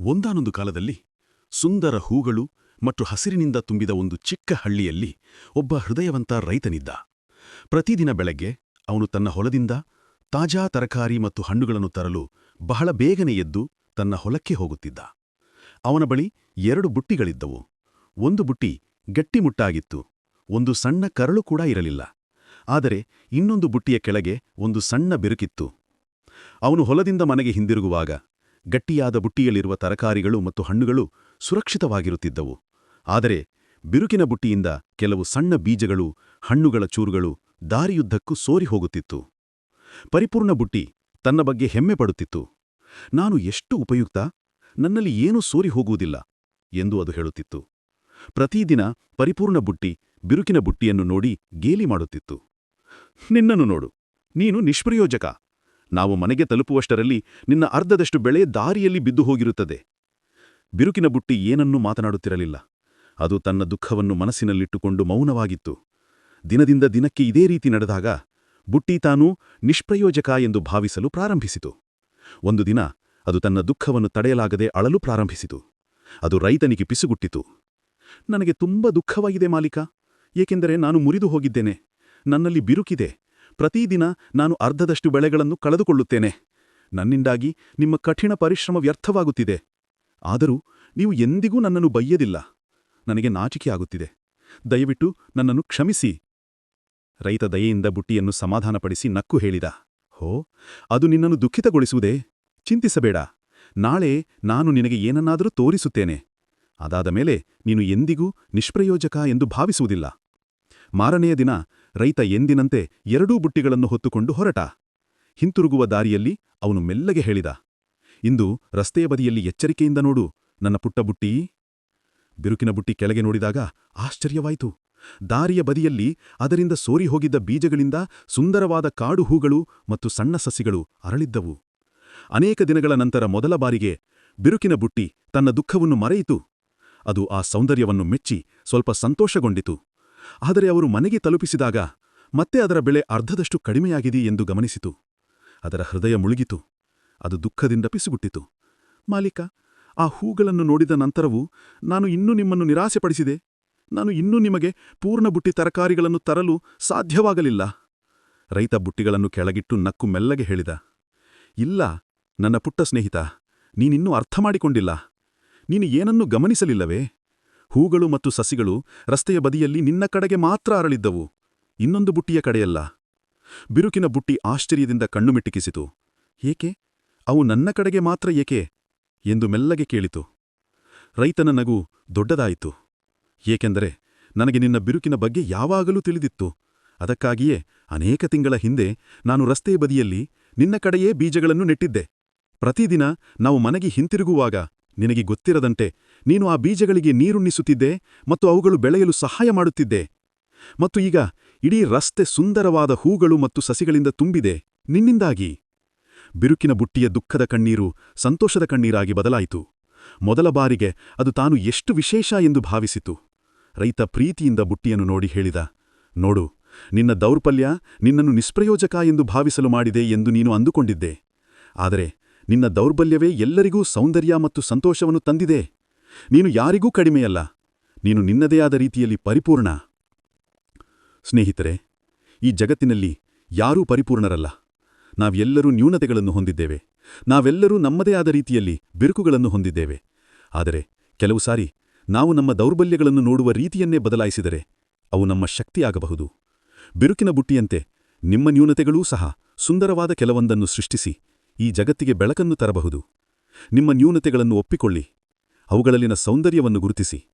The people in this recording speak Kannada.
ಒಂದಾನೊಂದು ಕಾಲದಲ್ಲಿ ಸುಂದರ ಹೂಗಳು ಮತ್ತು ಹಸಿರಿನಿಂದ ತುಂಬಿದ ಒಂದು ಚಿಕ್ಕ ಹಳ್ಳಿಯಲ್ಲಿ ಒಬ್ಬ ಹೃದಯವಂತ ರೈತನಿದ್ದ. ಪ್ರತಿದಿನ ಬೆಳಗ್ಗೆ ಅವನು ತನ್ನ ಹೊಲದಿಂದ ತಾಜಾ ತರಕಾರಿ ಮತ್ತು ಹಣ್ಣುಗಳನ್ನು ತರಲು ಬಹಳ ಬೇಗನೆ ಎದ್ದು ತನ್ನ ಹೊಲಕ್ಕೆ ಹೋಗುತ್ತಿದ್ದ. ಅವನ ಬಳಿ ಎರಡು ಬುಟ್ಟಿಗಳಿದ್ದವು. ಒಂದು ಬುಟ್ಟಿ ಗಟ್ಟಿಮುಟ್ಟಾಗಿತ್ತು ಒಂದು ಸಣ್ಣ ಕರಳು ಕೂಡ ಇರಲಿಲ್ಲ. ಆದರೆ ಇನ್ನೊಂದು ಬುಟ್ಟಿಯ ಕೆಳಗೆ ಒಂದು ಸಣ್ಣ ಬಿರುಕಿತ್ತು. ಅವನು ಹೊಲದಿಂದ ಮನೆಗೆ ಹಿಂದಿರುಗುವಾಗ ಗಟ್ಟಿಯಾದ ಬುಟ್ಟಿಯಲ್ಲಿರುವ ತರಕಾರಿಗಳು ಮತ್ತು ಹಣ್ಣುಗಳು ಸುರಕ್ಷಿತವಾಗಿರುತ್ತಿದ್ದವು. ಆದರೆ ಬಿರುಕಿನ ಬುಟ್ಟಿಯಿಂದ ಕೆಲವು ಸಣ್ಣ ಬೀಜಗಳು, ಹಣ್ಣುಗಳ ಚೂರುಗಳು ದಾರಿಯುದ್ದಕ್ಕೂ ಸೋರಿ ಹೋಗುತ್ತಿತ್ತು. ಪರಿಪೂರ್ಣ ಬುಟ್ಟಿ ತನ್ನ ಬಗ್ಗೆ ಹೆಮ್ಮೆ ಪಡುತ್ತಿತ್ತು. ನಾನು ಎಷ್ಟು ಉಪಯುಕ್ತ? ನನ್ನಲ್ಲಿ ಏನೂ ಸೋರಿ ಹೋಗುವುದಿಲ್ಲ ಎಂದು ಅದು ಹೇಳುತ್ತಿತ್ತು. ಪ್ರತಿದಿನ ಪರಿಪೂರ್ಣ ಬುಟ್ಟಿ ಬಿರುಕಿನ ಬುಟ್ಟಿಯನ್ನು ನೋಡಿ ಗೇಲಿ ಮಾಡುತ್ತಿತ್ತು. ನಿನ್ನನ್ನು ನೋಡು, ನೀನು ನಿಷ್ಪ್ರಯೋಜಕ. ನಾವು ಮನೆಗೆ ತಲುಪುವಷ್ಟರಲ್ಲಿ ನಿನ್ನ ಅರ್ಧದಷ್ಟು ಬೆಳೆ ದಾರಿಯಲ್ಲಿ ಬಿದ್ದು ಹೋಗಿರುತ್ತದೆ. ಬಿರುಕಿನ ಬುಟ್ಟಿ ಏನನ್ನೂ ಮಾತನಾಡುತ್ತಿರಲಿಲ್ಲ. ಅದು ತನ್ನ ದುಃಖವನ್ನು ಮನಸ್ಸಿನಲ್ಲಿಟ್ಟುಕೊಂಡು ಮೌನವಾಗಿತ್ತು. ದಿನದಿಂದ ದಿನಕ್ಕೆ ಇದೇ ರೀತಿ ನಡೆದಾಗ ಬುಟ್ಟಿ ತಾನು ನಿಷ್ಪ್ರಯೋಜಕ ಎಂದು ಭಾವಿಸಲು ಪ್ರಾರಂಭಿಸಿತು. ಒಂದು ದಿನ ಅದು ತನ್ನ ದುಃಖವನ್ನು ತಡೆಯಲಾಗದೆ ಅಳಲು ಪ್ರಾರಂಭಿಸಿತು. ಅದು ರೈತನಿಗೆ ಪಿಸುಗುಟ್ಟಿತು. ನನಗೆ ತುಂಬ ದುಃಖವಾಗಿದೆ ಮಾಲೀಕ. ಏಕೆಂದರೆ ನಾನು ಮುರಿದು ಹೋಗಿದ್ದೇನೆ. ನನ್ನಲ್ಲಿ ಬಿರುಕಿದೆ. ಪ್ರತಿದಿನ ನಾನು ಅರ್ಧದಷ್ಟು ಬೆಳೆಗಳನ್ನು ಕಳೆದುಕೊಳ್ಳುತ್ತೇನೆ. ನನ್ನಿಂದಾಗಿ ನಿಮ್ಮ ಕಠಿಣ ಪರಿಶ್ರಮ ವ್ಯರ್ಥವಾಗುತ್ತಿದೆ. ಆದರೂ ನೀವು ಎಂದಿಗೂ ನನ್ನನ್ನು ಬಯ್ಯದಿಲ್ಲ ನನಗೆ ನಾಚಿಕೆಯಾಗುತ್ತಿದೆ ದಯವಿಟ್ಟು ನನ್ನನ್ನು ಕ್ಷಮಿಸಿ. ರೈತ ದಯೆಯಿಂದ ಬುಟ್ಟಿಯನ್ನು ಸಮಾಧಾನಪಡಿಸಿ ನಕ್ಕು ಹೇಳಿದ. ಹೋ, ಅದು ನಿನ್ನನ್ನು ದುಃಖಿತಗೊಳಿಸುವುದೇ? ಚಿಂತಿಸಬೇಡ. ನಾಳೆ ನಾನು ನಿನಗೆ ಏನನ್ನಾದರೂ ತೋರಿಸುತ್ತೇನೆ. ಅದಾದ ಮೇಲೆ ನೀನು ಎಂದಿಗೂ ನಿಷ್ಪ್ರಯೋಜಕ ಎಂದು ಭಾವಿಸುವುದಿಲ್ಲ. ಮಾರನೆಯ ದಿನ ರೈತ ಎಂದಿನಂತೆ ಎರಡೂ ಬುಟ್ಟಿಗಳನ್ನು ಹೊತ್ತುಕೊಂಡು ಹೊರಟ. ಹಿಂತಿರುಗುವ ದಾರಿಯಲ್ಲಿ ಅವನು ಮೆಲ್ಲಗೆ ಹೇಳಿದ, ಇಂದು ರಸ್ತೆಯ ಬದಿಯಲ್ಲಿ ಎಚ್ಚರಿಕೆಯಿಂದ ನೋಡು, ನನ್ನ ಪುಟ್ಟ ಬುಟ್ಟಿ. ಬಿರುಕಿನ ಬುಟ್ಟಿ ಕೆಳಗೆ ನೋಡಿದಾಗ ಆಶ್ಚರ್ಯವಾಯಿತು. ದಾರಿಯ ಬದಿಯಲ್ಲಿ ಅದರಿಂದ ಸೋರಿ ಹೋಗಿದ್ದ ಬೀಜಗಳಿಂದ ಸುಂದರವಾದ ಕಾಡು ಹೂಗಳು ಮತ್ತು ಸಣ್ಣ ಸಸಿಗಳು ಅರಳಿದ್ದವು. ಅನೇಕ ದಿನಗಳ ನಂತರ ಮೊದಲ ಬಾರಿಗೆ ಬಿರುಕಿನ ಬುಟ್ಟಿ ತನ್ನ ದುಃಖವನ್ನು ಮರೆಯಿತು. ಅದು ಆ ಸೌಂದರ್ಯವನ್ನು ಮೆಚ್ಚಿ ಸ್ವಲ್ಪ ಸಂತೋಷಗೊಂಡಿತು. ಆದರೆ ಅವರು ಮನೆಗೆ ತಲುಪಿಸಿದಾಗ, ಮತ್ತೆ ಅದರ ಬೆಳೆ ಅರ್ಧದಷ್ಟು ಕಡಿಮೆಯಾಗಿದೆ ಎಂದು ಗಮನಿಸಿತು. ಅದರ ಹೃದಯ ಮುಳುಗಿತು. ಅದು ದುಃಖದಿಂದ ಪಿಸುಗುಟ್ಟಿತು. ಮಾಲೀಕ, ಆ ಹೂಗಳನ್ನು ನೋಡಿದ ನಂತರವೂ ನಾನು ಇನ್ನೂ ನಿಮ್ಮನ್ನು ನಿರಾಸೆಪಡಿಸಿದೆ. ನಾನು ಇನ್ನೂ ನಿಮಗೆ ಪೂರ್ಣ ಬುಟ್ಟಿ ತರಕಾರಿಗಳನ್ನು ತರಲು ಸಾಧ್ಯವಾಗಲಿಲ್ಲ. ರೈತ ಬುಟ್ಟಿಗಳನ್ನು ಕೆಳಗಿಟ್ಟು ನಕ್ಕು ಮೆಲ್ಲಗೆ ಹೇಳಿದ, ಇಲ್ಲ, ನನ್ನ ಪುಟ್ಟ ಸ್ನೇಹಿತ, ನೀನಿನ್ನೂ ಅರ್ಥ ಮಾಡಿಕೊಂಡಿಲ್ಲ. ನೀನು ಏನನ್ನೂ ಗಮನಿಸಲಿಲ್ಲವೇ? ಹೂಗಳು ಮತ್ತು ಸಸಿಗಳು ರಸ್ತೆಯ ಬದಿಯಲ್ಲಿ ನಿನ್ನ ಕಡೆಗೆ ಮಾತ್ರ ಅರಳಿದ್ದವು. ಇನ್ನೊಂದು ಬುಟ್ಟಿಯ ಕಡೆಯಲ್ಲ. ಬಿರುಕಿನ ಬುಟ್ಟಿ ಆಶ್ಚರ್ಯದಿಂದ ಕಣ್ಣು ಮಿಟ್ಟಿಕಿಸಿತು ಏಕೆ? ಅವು ನನ್ನ ಕಡೆಗೆ ಮಾತ್ರ ಏಕೆ? ಎಂದು ಮೆಲ್ಲಗೆ ಕೇಳಿತು. ರೈತನ ನಗು ದೊಡ್ಡದಾಯಿತು. ಏಕೆಂದರೆ ನನಗೆ ನಿನ್ನ ಬಿರುಕಿನ ಬಗ್ಗೆ ಯಾವಾಗಲೂ ತಿಳಿದಿತ್ತು. ಅದಕ್ಕಾಗಿಯೇ ಅನೇಕ ತಿಂಗಳ ಹಿಂದೆ ನಾನು ರಸ್ತೆಯ ಬದಿಯಲ್ಲಿ ನಿನ್ನ ಕಡೆಯೇ ಬೀಜಗಳನ್ನು ನೆಟ್ಟಿದ್ದೆ. ಪ್ರತಿದಿನ ನಾವು ಮನೆಗೆ ಹಿಂತಿರುಗುವಾಗ ನಿನಗೆ ಗೊತ್ತಿರದಂತೆ ನೀನು ಆ ಬೀಜಗಳಿಗೆ ನೀರುಣ್ಣಿಸುತ್ತಿದ್ದೆ ಮತ್ತು ಅವುಗಳು ಬೆಳೆಯಲು ಸಹಾಯ ಮಾಡುತ್ತಿದ್ದೆ. ಮತ್ತು ಈಗ ಇಡೀ ರಸ್ತೆ ಸುಂದರವಾದ ಹೂಗಳು ಮತ್ತು ಸಸಿಗಳಿಂದ ತುಂಬಿದೆ. ನಿನ್ನಿಂದಾಗಿ ಬಿರುಕಿನ ಬುಟ್ಟಿಯ ದುಃಖದ ಕಣ್ಣೀರು ಸಂತೋಷದ ಕಣ್ಣೀರಾಗಿ ಬದಲಾಯಿತು. ಮೊದಲ ಬಾರಿಗೆ ಅದು ತಾನು ಎಷ್ಟು ವಿಶೇಷ ಎಂದು ಭಾವಿಸಿತು. ರೈತ ಪ್ರೀತಿಯಿಂದ ಬುಟ್ಟಿಯನ್ನು ನೋಡಿ ಹೇಳಿದ, ನೋಡು, ನಿನ್ನ ದೌರ್ಬಲ್ಯ ನಿನ್ನನ್ನು ನಿಷ್ಪ್ರಯೋಜಕ ಎಂದು ಭಾವಿಸಲು ಮಾಡಿದೆ ಎಂದು ನೀನು ಅಂದುಕೊಂಡಿದ್ದೆ. ಆದರೆ ನಿನ್ನ ದೌರ್ಬಲ್ಯವೇ ಎಲ್ಲರಿಗೂ ಸೌಂದರ್ಯ ಮತ್ತು ಸಂತೋಷವನ್ನು ತಂದಿದೆ. ನೀನು ಯಾರಿಗೂ ಕಡಿಮೆಯಲ್ಲ. ನೀನು ನಿನ್ನದೇ ಆದ ರೀತಿಯಲ್ಲಿ ಪರಿಪೂರ್ಣ. ಸ್ನೇಹಿತರೆ, ಈ ಜಗತ್ತಿನಲ್ಲಿ ಯಾರೂ ಪರಿಪೂರ್ಣರಲ್ಲ. ನಾವೆಲ್ಲರೂ ನ್ಯೂನತೆಗಳನ್ನು ಹೊಂದಿದ್ದೇವೆ. ನಾವೆಲ್ಲರೂ ನಮ್ಮದೇ ಆದ ರೀತಿಯಲ್ಲಿ ಬಿರುಕುಗಳನ್ನು ಹೊಂದಿದ್ದೇವೆ. ಆದರೆ ಕೆಲವು ಸಾರಿ ನಾವು ನಮ್ಮ ದೌರ್ಬಲ್ಯಗಳನ್ನು ನೋಡುವ ರೀತಿಯನ್ನೇ ಬದಲಾಯಿಸಿದರೆ ಅವು ನಮ್ಮ ಶಕ್ತಿಯಾಗಬಹುದು. ಬಿರುಕಿನ ಬುಟ್ಟಿಯಂತೆ ನಿಮ್ಮ ನ್ಯೂನತೆಗಳೂ ಸಹ ಸುಂದರವಾದ ಕೆಲವೊಂದನ್ನು ಸೃಷ್ಟಿಸಿ ಈ ಜಗತ್ತಿಗೆ ಬೆಳಕನ್ನು ತರಬಹುದು. ನಿಮ್ಮ ನ್ಯೂನತೆಗಳನ್ನು ಒಪ್ಪಿಕೊಳ್ಳಿ. ಅವುಗಳಲ್ಲಿನ ಸೌಂದರ್ಯವನ್ನು ಗುರುತಿಸಿ.